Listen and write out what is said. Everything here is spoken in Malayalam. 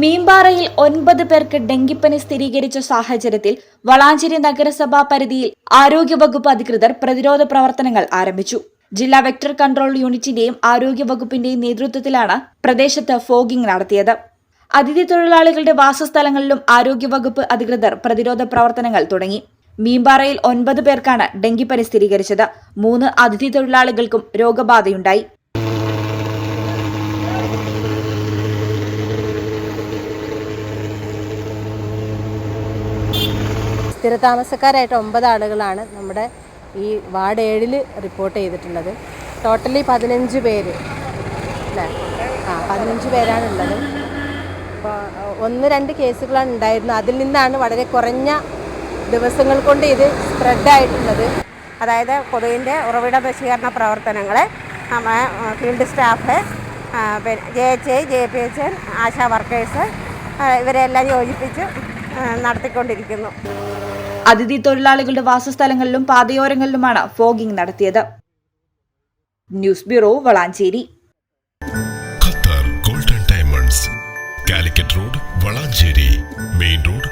മീമ്പാറയിൽ ഒൻപത് പേർക്ക് ഡെങ്കിപ്പനി സ്ഥിരീകരിച്ച സാഹചര്യത്തിൽ വളാഞ്ചേരി നഗരസഭാ പരിധിയിൽ ആരോഗ്യവകുപ്പ് അധികൃതർ പ്രതിരോധ പ്രവർത്തനങ്ങൾ ആരംഭിച്ചു. ജില്ലാ വെക്ടർ കൺട്രോൾ യൂണിറ്റിന്റെയും ആരോഗ്യവകുപ്പിന്റെയും നേതൃത്വത്തിലാണ് പ്രദേശത്ത് ഫോഗിംഗ് നടത്തിയത്. അതിഥി തൊഴിലാളികളുടെ വാസസ്ഥലങ്ങളിലും ആരോഗ്യവകുപ്പ് അധികൃതർ പ്രതിരോധ പ്രവർത്തനങ്ങൾ തുടങ്ങി. മീമ്പാറയിൽ ഒൻപത് പേർക്കാണ് ഡെങ്കിപ്പനി സ്ഥിരീകരിച്ചത്. മൂന്ന് അതിഥി തൊഴിലാളികൾക്കും രോഗബാധയുണ്ടായി. സ്ഥിരതാമസക്കാരായിട്ട് ഒമ്പത് ആളുകളാണ് നമ്മുടെ ഈ വാർഡ് ഏഴിൽ റിപ്പോർട്ട് ചെയ്തിട്ടുള്ളത്. ടോട്ടലി പതിനഞ്ച് പേര്. അല്ലേ? ആ പതിനഞ്ച് പേരാണുള്ളത്. അപ്പോൾ ഒന്ന് രണ്ട് കേസുകളാണ് ഉണ്ടായിരുന്നത്. അതിൽ നിന്നാണ് വളരെ കുറഞ്ഞ ദിവസങ്ങൾ കൊണ്ട് ഇത് സ്പ്രെഡായിട്ടുള്ളത്. അതായത് കൊതുകിന്റെ ഉറവിട നശീകരണ പ്രവർത്തനങ്ങൾ നമ്മൾ ഫീൽഡ് സ്റ്റാഫ് പിന്നെ J H I J P H N ASHA workers ഇവരെല്ലാം യോജിപ്പിച്ച് നടത്തിക്കൊണ്ടിരിക്കുന്നു. അതിഥി തൊഴിലാളികളുടെ വാസസ്ഥലങ്ങളിലും പാതയോരങ്ങളിലുമാണ് ഫോഗിംഗ് നടത്തിയത്. News bureau Valanchery. Qatar golden diamonds Calicut road Valanchery main road